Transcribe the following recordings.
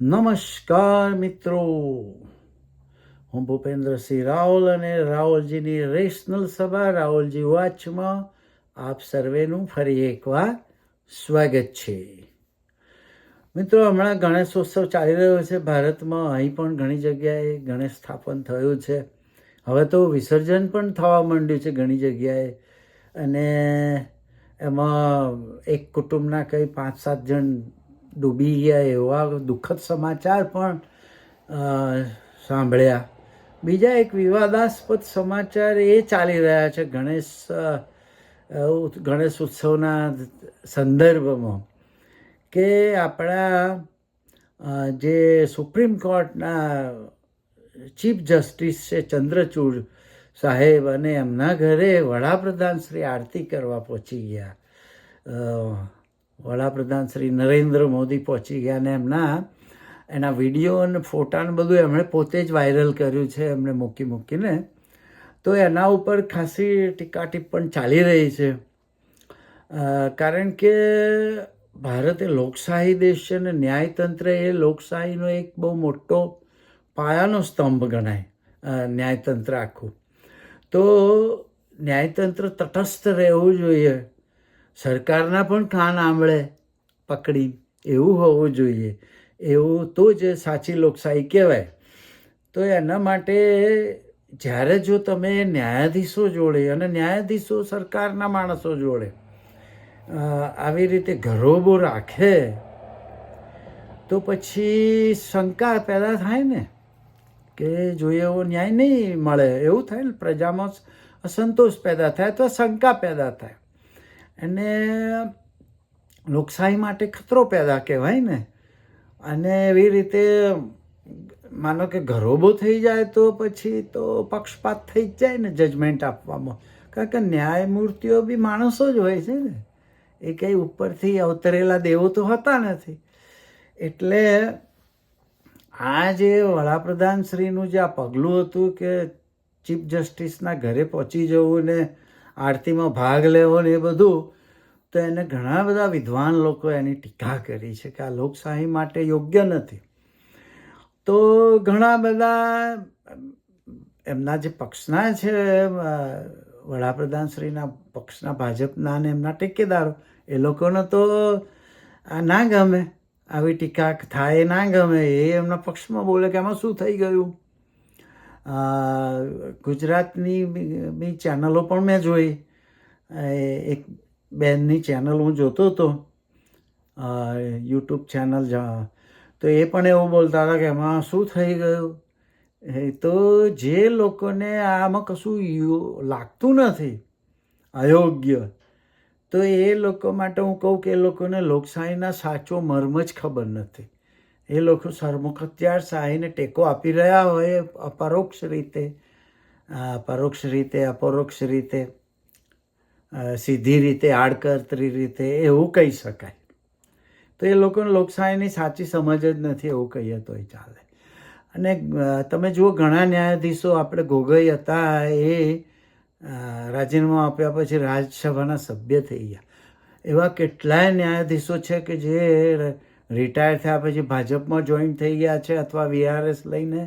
નમસ્કાર મિત્રો. હું ભૂપેન્દ્રસિંહ રાવલ અને રાવલજીની રેશનલ સભા, રાવલજી વાચમાં આપ સર્વેનું ફરી એકવાર સ્વાગત છે. મિત્રો, હમણાં ગણેશોત્સવ ચાલી રહ્યો છે. ભારતમાં અહીં પણ ઘણી જગ્યાએ ગણેશ સ્થાપન થયું છે. હવે તો વિસર્જન પણ થવા માંડ્યું છે ઘણી જગ્યાએ. અને એમાં એક કુટુંબના કંઈ પાંચ સાત જણ ડૂબી ગયા એવા દુઃખદ સમાચાર પણ સાંભળ્યા. બીજા એક વિવાદાસ્પદ સમાચાર એ ચાલી રહ્યા છે ગણેશ ગણેશ ઉત્સવના સંદર્ભમાં કે આપણા જે સુપ્રીમ કોર્ટના ચીફ જસ્ટિસ છે ચંદ્રચૂડ સાહેબ અને એમના ઘરે વડાપ્રધાન શ્રી આરતી કરવા પહોંચી ગયા. વડાપ્રધાન શ્રી નરેન્દ્ર મોદી પહોંચી ગયા અને એમના એના વીડિયો અને ફોટા ને બધું એમણે પોતે જ વાયરલ કર્યું છે એમણે મૂકી મૂકીને. તો એના ઉપર ખાસી ટીકા ટિપ્પણ ચાલી રહી છે. કારણ કે ભારત એ લોકશાહી દેશ છે અને ન્યાયતંત્ર એ લોકશાહીનો એક બહુ મોટો પાયાનો સ્તંભ ગણાય ન્યાયતંત્ર આખું. તો ન્યાયતંત્ર તટસ્થ રહેવું જોઈએ. સરકારના પણ કાન આંબળે પકડી. એવું હોવું જોઈએ. એવું તો જ સાચી લોકશાહી કહેવાય. તો એના માટે જ્યારે જો તમે ન્યાયાધીશો જોડે અને ન્યાયાધીશો સરકારના માણસો જોડે આવી રીતે ઘરોબો રાખે, તો પછી શંકા પેદા થાય ને કે જોઈએ એવો ન્યાય નહીં મળે. એવું થાય ને પ્રજામાં અસંતોષ પેદા થાય અથવા શંકા પેદા થાય. અને લોકશાહી માટે ખતરો પેદા કહેવાય ને. અને એવી રીતે માનો કે ઘરોબો થઈ જાય તો પછી તો પક્ષપાત થઈ જ જાય ને જજમેન્ટ આપવામાં. કારણ કે ન્યાયમૂર્તિઓ બી માણસો જ હોય છે ને. એ કંઈ ઉપરથી અવતરેલા દેવો તો હોતા નથી. એટલે આ જે વડાપ્રધાન શ્રીનું જે આ પગલું હતું કે ચીફ જસ્ટિસના ઘરે પહોંચી જવું ને આરતીમાં ભાગ લેવો ને એ બધું, તો એને ઘણા બધા વિદ્વાન લોકો એની ટીકા કરી છે કે આ લોકશાહી માટે યોગ્ય નથી. તો ઘણા બધા એમના જે પક્ષના છે વડાપ્રધાનશ્રીના વડાપ્રધાન શ્રીના પક્ષના ભાજપના ને એમના ટેકેદારો, એ લોકોને તો આ ના ગમે. આવી ટીકા થાય ના ગમે, એ એમના પક્ષમાં બોલે કે આમાં શું થઈ ગયું? ગુજરાતની બી ચેનલો પણ મેં જોઈ. એક બેનની ચેનલ હું જોતો હતો. યુટ્યુબ ચેનલ તો એ પણ એવું બોલતા હતા કે એમાં શું થઈ ગયું? એ તો જે લોકોને આમાં કશું લાગતું નથી, અયોગ્ય, તો એ લોકો માટે હું કહું કે એ લોકોને લોકશાહીના સાચો મર્મ જ ખબર નથી. એ લોકો સરમુખત્યાર શાહીને ટેકો આપી રહ્યા હોય અપરોક્ષ રીતે પરોક્ષ રીતે, અપરોક્ષ રીતે સીધી રીતે, આડકતરી રીતે એવું કહી શકાય. તો એ લોકોને લોકશાહીની સાચી સમજ જ નથી એવું કહીએ તોય ચાલે. અને તમે જુઓ ઘણા ન્યાયાધીશો આપણે ગોગોઈ હતા એ રાજીનામું આપ્યા પછી રાજ્યસભાના સભ્ય થઈ ગયા. એવા કેટલાય ન્યાયાધીશો છે કે જે રિટાયર થયા પછી ભાજપમાં જોઈન થઈ ગયા છે અથવા વીઆરએસ લઈને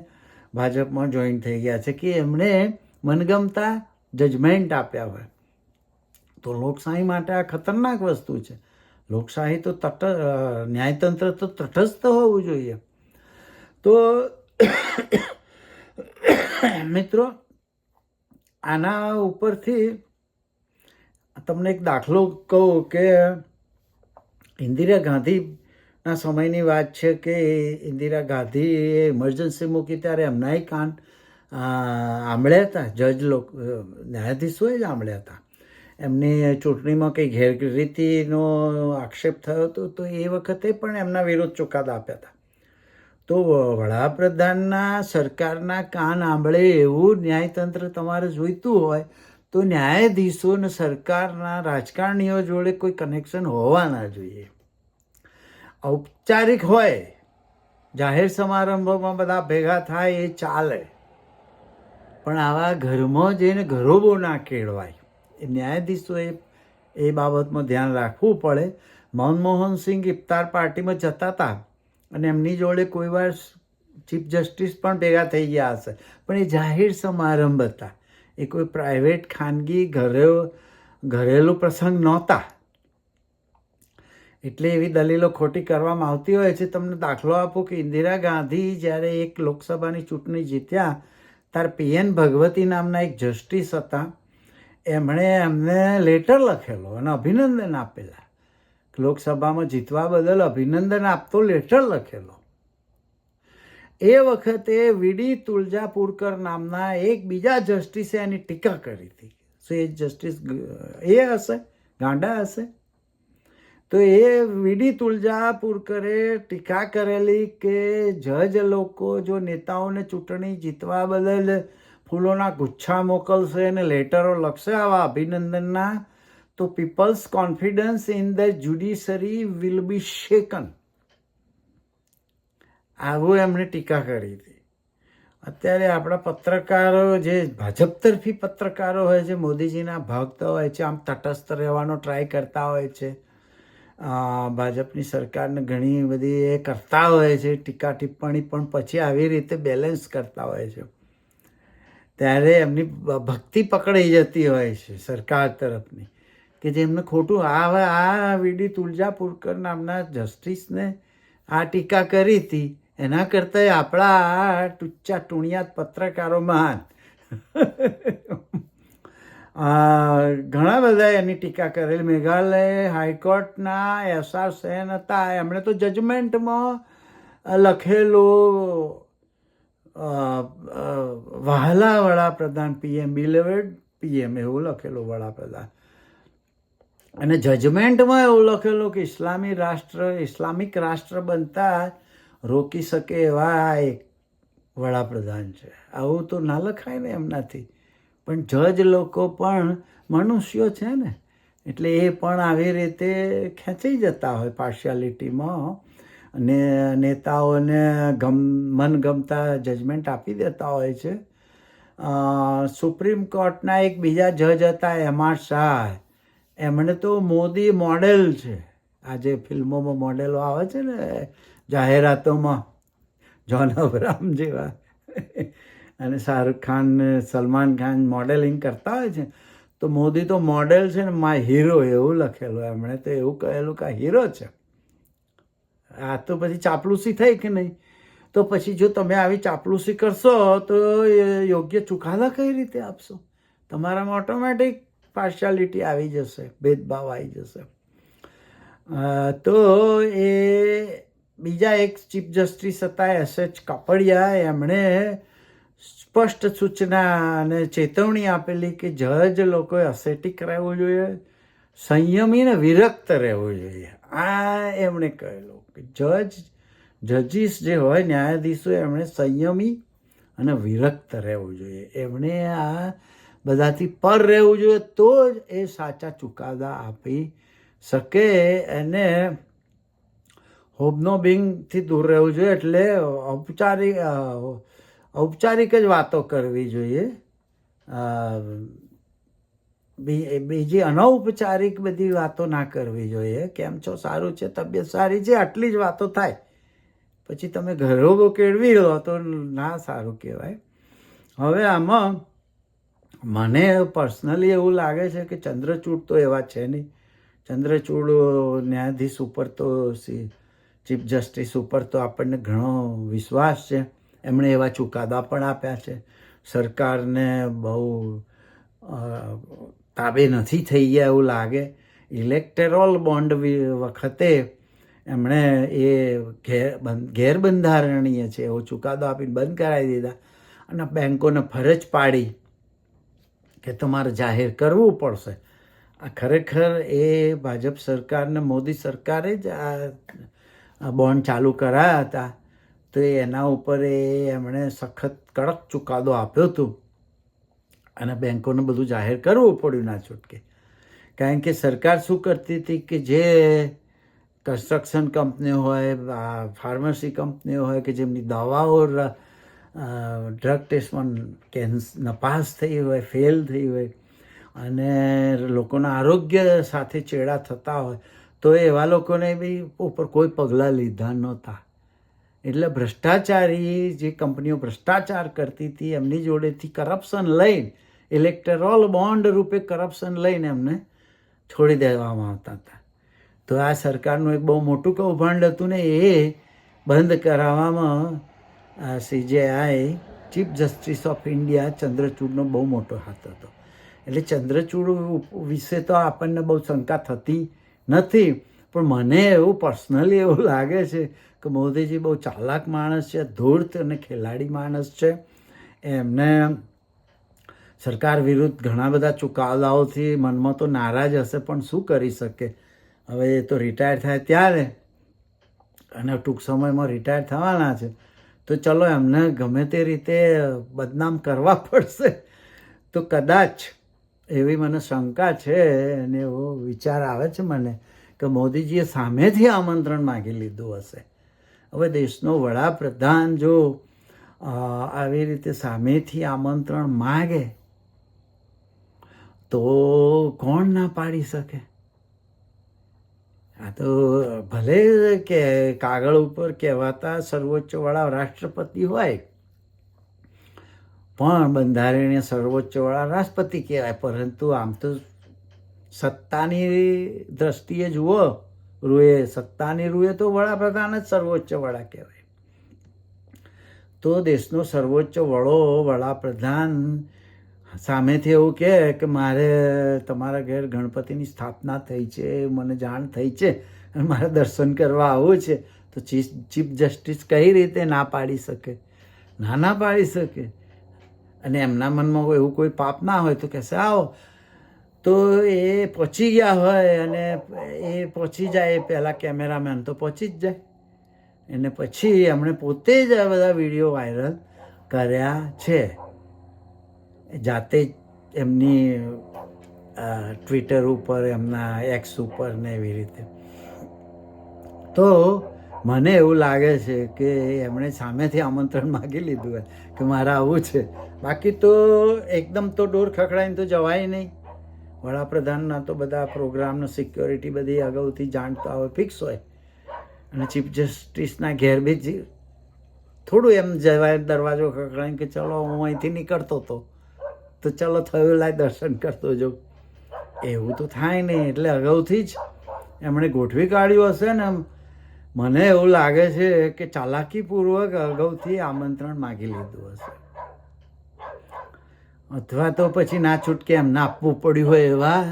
ભાજપમાં જોઈન થઈ ગયા છે કે એમણે મનગમતા જજમેન્ટ આપ્યા હોય. તો લોકશાહી માટે આ ખતરનાક વસ્તુ છે. લોકશાહી તો તટ ન્યાયતંત્ર તો તટસ્થ હોવું જોઈએ. તો મિત્રો, આના ઉપરથી તમને એક દાખલો કહું કે ઇન્દિરા ગાંધીના સમયની વાત છે કે ઇન્દિરા ગાંધીએ ઇમરજન્સી મૂકી ત્યારે એમનાય કાન આંબળ્યા હતા, જજ લોક ન્યાયાધીશોએ જ આંબળ્યા હતા. એમની ચૂંટણીમાં કંઈ ગેરરીતિનો આક્ષેપ થયો હતો તો એ વખતે પણ એમના વિરુદ્ધ ચુકાદા આપ્યા હતા. તો વડાપ્રધાનના સરકારના કાન આંબળે એવું ન્યાયતંત્ર તમારે જોઈતું હોય તો ન્યાયાધીશો અને સરકારના રાજકારણીઓ જોડે કોઈ કનેક્શન હોવા ના જોઈએ. ઔપચારિક હોય, જાહેર સમારંભોમાં બધા ભેગા થાય એ ચાલે. પણ આવા ઘરમાં જઈને ઘરોબો ના કેળવાય. એ ન્યાયાધીશોએ એ બાબતમાં ધ્યાન રાખવું પડે. મનમોહન સિંહ ઇફતાર પાર્ટીમાં જતા હતા અને એમની જોડે કોઈ વાર ચીફ જસ્ટિસ પણ ભેગા થઈ ગયા હશે. પણ એ જાહેર સમારંભ હતા. એ કોઈ પ્રાઇવેટ ખાનગી ઘરે, ઘરેલું પ્રસંગ નહોતા. એટલે એવી દલીલો ખોટી કરવામાં આવતી હોય છે. તમને દાખલો આપું કે ઇન્દિરા ગાંધી જ્યારે એક લોકસભાની ચૂંટણી જીત્યા ત્યારે પીએન ભગવતી નામના એક જસ્ટિસ હતા. એમણે એમને લેટર લખેલો અને અભિનંદન આપેલા. લોકસભામાં જીતવા બદલ અભિનંદન આપતો લેટર લખેલો. એ વખતે વીડી તુલજાપુરકર નામના એક બીજા જસ્ટિસે એની ટીકા કરી હતી. શું એ જસ્ટિસ, એ હશે? ગાંડા હશે? તો એ વીડી તુલજાપુરકરે ટીકા કરેલી કે જજ લોકો જો નેતાઓને ચૂંટણી જીતવા બદલ ફૂલોના ગુચ્છા મોકલશે અને લેટરો લખશે આવા અભિનંદનના, તો people's confidence in the judiciary will be shaken. આવું એમણે ટીકા કરી હતી. અત્યારે આપણા પત્રકારો જે ભાજપ તરફી પત્રકારો હોય છે, મોદીજીના ભાગતા હોય છે, આમ તટસ્થ રહેવાનો ટ્રાય કરતા હોય છે ભાજપની સરકારને ઘણી બધી એ કરતા હોય છે, ટીકા ટિપ્પણી પણ પછી આવી રીતે બેલેન્સ કરતા હોય છે. ત્યારે એમની ભક્તિ પકડાઈ જતી હોય છે સરકાર તરફની કે જેમને ખોટું, આ હવે આ વીડી તુલજાપુરકર નામના જસ્ટિસને આ ટીકા કરી હતી, એના કરતાં આપણા આ ટુચ્ચા ટુણિયાત પત્રકારો મહાન ઘણા બધા એની ટીકા કરેલી. મેઘાલય હાઈકોર્ટના એસઆર સેન હતા. એમણે તો જજમેન્ટમાં લખેલું વહાલા વડાપ્રધાન પીએમ બિલેવેડ, પીએમ એવું લખેલું વડાપ્રધાન. અને જજમેન્ટમાં એવું લખેલું કે ઇસ્લામી રાષ્ટ્ર, ઇસ્લામિક રાષ્ટ્ર બનતા રોકી શકે એવા એક વડાપ્રધાન છે. આવું તો ના લખાય ને એમનાથી. પણ જજ લોકો પણ મનુષ્યો છે ને. એટલે એ પણ આવી રીતે ખેંચાઈ જતા હોય પાર્શિયાલિટીમાં અને નેતાઓને ગમ, મનગમતા જજમેન્ટ આપી દેતા હોય છે. સુપ્રીમ કોર્ટના એક બીજા જજ હતા એમ શાહ. એમણે તો મોદી મોડેલ છે. આજે ફિલ્મોમાં મોડેલો આવે છે ને જાહેરાતોમાં. જોન અબ્રામ જેવા. અને શાહરુખ ખાન ને સલમાન ખાન મોડેલિંગ કરતા હોય છે. તો મોદી તો મોડેલ છે ને માય હીરો એવું લખેલું એમણે. તો એવું કહેલું કે હીરો છે. આ તો પછી ચાપલુસી થઈ કે નહીં? તો પછી જો તમે આવી ચાપલુસી કરશો, તો એ યોગ્ય ચુકાદા કઈ રીતે આપશો? તમારામાં ઓટોમેટિક પાર્શિયાલિટી આવી જશે, ભેદભાવ આવી જશે. તો એ બીજા એક ચીફ જસ્ટિસ હતા એસ એચ કાપડિયા, એમણે સ્પષ્ટ સૂચના અને ચેતવણી આપેલી કે જજ લોકોએ અસેટિક રહેવું જોઈએ સંયમી ને વિરક્ત રહેવું જોઈએ. આ એમણે કહેલું કે જજ, જજીસ જે હોય ન્યાયાધીશો, એમણે સંયમી અને વિરક્ત રહેવું જોઈએ. એમણે આ બધાથી પર રહેવું જોઈએ તો જ એ સાચા ચુકાદા આપી શકે. અને હોબનોબિંગથી દૂર રહેવું જોઈએ એટલે ઔપચારિક ઔપચારિક જ વાતો કરવી જોઈએ. બીજી અનૌપચારિક બધી વાતો ના કરવી જોઈએ. કેમ છો? સારું છે? તબિયત સારી છે? આટલી જ વાતો થાય. પછી તમે ઘરો કેળવી લો તો ના સારું કહેવાય. હવે આમાં મને પર્સનલી એવું લાગે છે કે ચંદ્રચૂડ તો એવા છે નહીં. ચંદ્રચૂડ ન્યાયાધીશ ઉપર તો ચીફ જસ્ટિસ ઉપર તો આપણને ઘણો વિશ્વાસ છે. એમણે એવા ચુકાદા પણ આપ્યા છે. સરકારને બહુ તાબે નથી થઈ ગયા એવું લાગે. ઇલેક્ટેરોલ બોન્ડ વખતે એમણે એ બંધ- ગેરબંધારણીય છે એવો ચુકાદો આપીને બંધ કરાવી દીધા. અને બેંકોને ફરજ પાડી કે તમારે જાહેર કરવું પડશે. આ ખરેખર એ ભાજપ સરકારને, મોદી સરકારે જ આ બોન્ડ ચાલુ કરાયા હતા. તો એના ઉપર એ એમણે સખત કડક ચુકાદો આપ્યો હતો. અને બેંકોને બધું જાહેર કરવું પડ્યું ના છૂટકે. કારણ કે સરકાર શું કરતી હતી કે જે કન્સ્ટ્રક્શન કંપનીઓ હોય ફાર્મસી કંપનીઓ હોય કે જેમની દવાઓ ડ્રગ ટેસ્ટમાં કેન્સ, નપાસ થઈ હોય, ફેલ થઈ હોય અને લોકોના આરોગ્ય સાથે ચેડા થતા હોય, તો એવા લોકોને બી ઉપર કોઈ પગલાં લીધા નહોતા. એટલે ભ્રષ્ટાચારી જે કંપનીઓ ભ્રષ્ટાચાર કરતી હતી, એમની જોડેથી કરપ્શન લઈને ઇલેક્ટરોલ બોન્ડ રૂપે કરપ્શન લઈને એમને છોડી દેવામાં આવતા હતા. તો આ સરકારનું એક બહુ મોટું કૌભાંડ હતું ને, એ બંધ કરાવવામાં આ CJI chief justice of India ચંદ્રચૂડનો બહુ મોટો હાથ હતો. એટલે ચંદ્રચૂડ વિશે તો આપણને બહુ શંકા થતી નથી, પણ મને એવું પર્સનલી એવું લાગે છે કે મોદીજી બહુ ચાલાક માણસ છે, ધૂર્ત અને ખેલાડી માણસ છે. એમને સરકાર વિરુદ્ધ ઘણા બધા ચુકાદાઓથી મનમાં તો નારાજ હશે, પણ શું કરી શકે? હવે એ તો રિટાયર થાય ત્યારે અને ટૂંક સમયમાં રિટાયર થવાના છે. તો ચલો એમને ગમે તે રીતે બદનામ કરવા પડશે. તો કદાચ એવી મને શંકા છે અને એવો વિચાર આવે છે મને કે મોદીજીએ સામેથી આમંત્રણ માગી લીધું હશે. હવે દેશનો વડાપ્રધાન જો આવી રીતે સામેથી આમંત્રણ માગે, તો કોણ ના પાડી શકે? આ તો ભલે કે કાગળ ઉપર કહેવાતા સર્વોચ્ચ વડા રાષ્ટ્રપતિ હોય, પણ બંધારણીય સર્વોચ્ચ વડા રાષ્ટ્રપતિ કહેવાય. પરંતુ આમ તો સત્તાની દ્રષ્ટિએ જુઓ રૂએ સત્તાની રૂએ તો વડાપ્રધાન જ સર્વોચ્ચ વડા કહેવાય. તો દેશનો સર્વોચ્ચ વડો, વડાપ્રધાન સામેથી એવું કહે કે મારે તમારા ઘેર ગણપતિની સ્થાપના થઈ છે, મને જાણ થઈ છે, અને મારે દર્શન કરવા આવવું છે, તો ચીફ ચીફ જસ્ટિસ કઈ રીતે ના પાડી શકે? ના ના પાડી શકે. અને એમના મનમાં એવું કોઈ પાપ ના હોય તો કહેશે, આવો તો એ પહોંચી ગયા હોય અને એ પહોંચી જાય એ પહેલાં કેમેરામેન તો પહોંચી જ જાય. એને પછી એમણે પોતે જ આ બધા વીડિયો વાયરલ કર્યા છે. જાતે જ એમની ટ્વિટર ઉપર, એમના એક્સ ઉપર ને એવી રીતે. તો મને એવું લાગે છે કે એમણે સામેથી આમંત્રણ માગી લીધું હોય કે મારે આવું છે. બાકી તો એકદમ તો ડોર ખખડાઈને તો જવાય નહીં. વડાપ્રધાનના તો બધા પ્રોગ્રામનો સિક્યોરિટી બધી અગાઉથી જાણતા હોય, ફિક્સ હોય. અને ચીફ જસ્ટિસના ઘેર બી જ થોડું એમ જવાય દરવાજો ખખડાઈને કે ચલો હું અહીંથી નીકળતો હતો તો ચલો થયું લાય દર્શન કરતો જો. એવું તો થાય નહીં, એટલે અગાઉથી જ એમણે ગોઠવી કાઢ્યું હશે ને મને એવું લાગે છે કે ચાલાકીપૂર્વક અગાઉથી આમંત્રણ માગી લીધું હશે. અથવા તો પછી ના છૂટકે એમને આપવું પડ્યું હોય એવા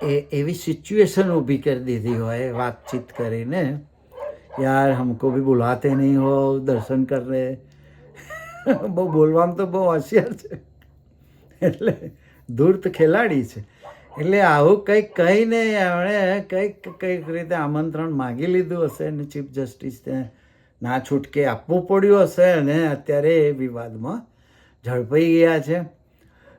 એ, એવી સિચ્યુએશન ઊભી કરી દીધી હોય, વાતચીત કરીને. યાર, હમકો બી બોલાતે નહીં હો, દર્શન કરે બહુ બોલવામાં તો બહુ હોશિયાર છે. એટલે ધૂર્ત ખેલાડી છે. એટલે આવું કંઈક કહીને એમણે કંઈક કંઈક રીતે આમંત્રણ માગી લીધું હશે અને ચીફ જસ્ટિસને ના છૂટકે આપવું પડ્યું હશે અને અત્યારે એ વિવાદમાં ઝડપાઈ ગયા છે.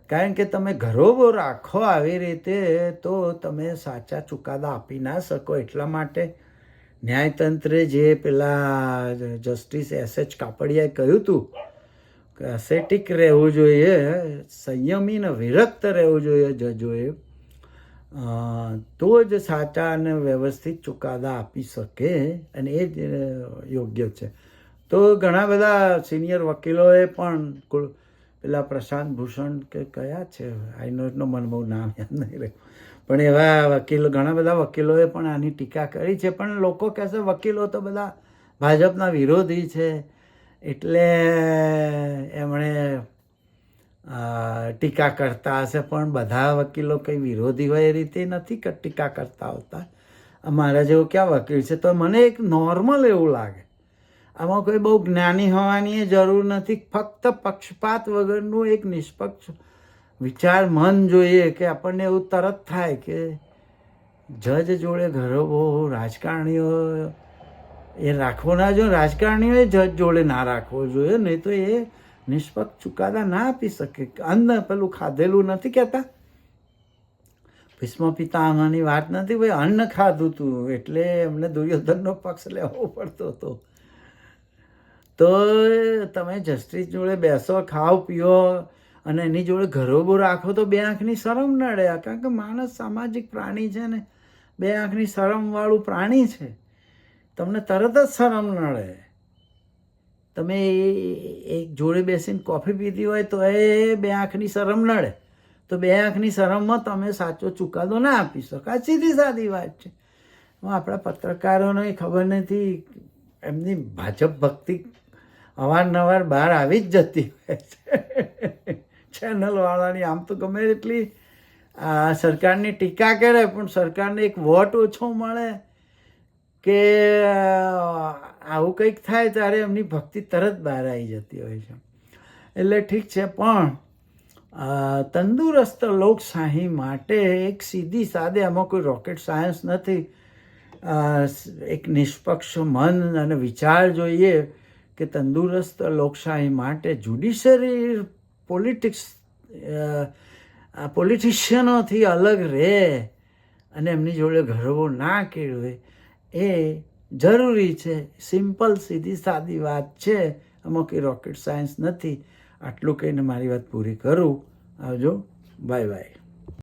કારણ કે તમે ઘરોબો રાખો આવી રીતે તો તમે સાચા ચુકાદા આપી ના શકો. એટલા માટે ન્યાયતંત્રે જે પેલા જસ્ટિસ એસ એચ કાપડિયાએ કહ્યું હતું કે એસેટિક રહેવું જોઈએ સંયમી ને વિરક્ત રહેવું જોઈએ જજોએ તો જ સાચા અને વ્યવસ્થિત ચુકાદા આપી શકે અને એ જ યોગ્ય છે. તો ઘણા બધા સિનિયર વકીલોએ પણ પેલા પ્રશાંત ભૂષણ કે કયા છે? આઈ નો નો મને બહુ નામ યાદ નહીં રહ્યું. પણ એવા વકીલો, ઘણા બધા વકીલોએ પણ આની ટીકા કરી છે. પણ લોકો કહેશે વકીલો તો બધા ભાજપના વિરોધી છે. એટલે એમણે ટીકા કરતા હશે. પણ બધા વકીલો કંઈ વિરોધી હોય એ રીતે નથી ટીકા કરતા હોતા. મારા જેવો ક્યાં વકીલ છે? તો મને એક નોર્મલ એવું લાગે. આમાં કોઈ બહુ જ્ઞાની હોવાની જરૂર નથી. ફક્ત પક્ષપાત વગરનું એક નિષ્પક્ષ વિચાર મન જોઈએ કે આપણને એવું તરત થાય કે જજ જોડે ઘરો રાજકારણીઓ, એ રાખવો ના જોઈએ રાજકારણીઓએ જજ જોડે ના રાખવો જોઈએ, નહીં તો એ નિષ્પક્ષ ચુકાદા ના આપી શકે. અન્ન પેલું ખાધેલું નથી કહેતા. ભીષ્મ પિતામહની વાત નથી, ભાઈ, અન્ન ખાધું તું એટલે એમને દુર્યોધનનો પક્ષ લેવો પડતો હતો. તો તમે જસ્ટિસ જોડે બેસો, ખાઓ, પીઓ અને એની જોડે ઘરોબો રાખો તો બે આંખની શરમ નડે કારણ કે માણસ સામાજિક પ્રાણી છે ને, બે આંખની શરમવાળું પ્રાણી છે. તમને તરત જ શરમ નડે તમે એ- એક જોડે બેસીને કોફી પીધી હોય તો એ બે આંખની શરમ નડે તો બે આંખની શરમમાં તમે સાચો ચુકાદો ના આપી શકો. સીધી સાદી વાત છે. આપણા પત્રકારોને ખબર નથી, એમની ભાજપ ભક્તિ અવારનવાર બહાર આવી જ જતી હોય છે. ચેનલવાળાની આમ તો ગમે એટલી સરકારની ટીકા કરે, પણ સરકારને એક વોટ ઓછો મળે કે આવું કંઈક થાય ત્યારે એમની ભક્તિ તરત બહાર આવી જતી હોય છે. એટલે ઠીક છે, પણ તંદુરસ્ત લોકશાહી માટે એક સીધી સાદે આમાં કોઈ રોકેટ સાયન્સ નથી. એક નિષ્પક્ષ મન અને વિચાર જોઈએ. કે તંદુરસ્ત લોકશાહી માટે જ્યુડિશરી પોલિટિક્સ પોલિટિશિયનોથી અલગ રહે અને એમની જોડે ઘરવો ના કેળવે, એ જરૂરી છે. સિમ્પલ સીધી, સાદી વાત છે. અમુક કંઈ રોકેટ સાયન્સ નથી. આટલું કહીને મારી વાત પૂરી કરું. આવજો. Bye bye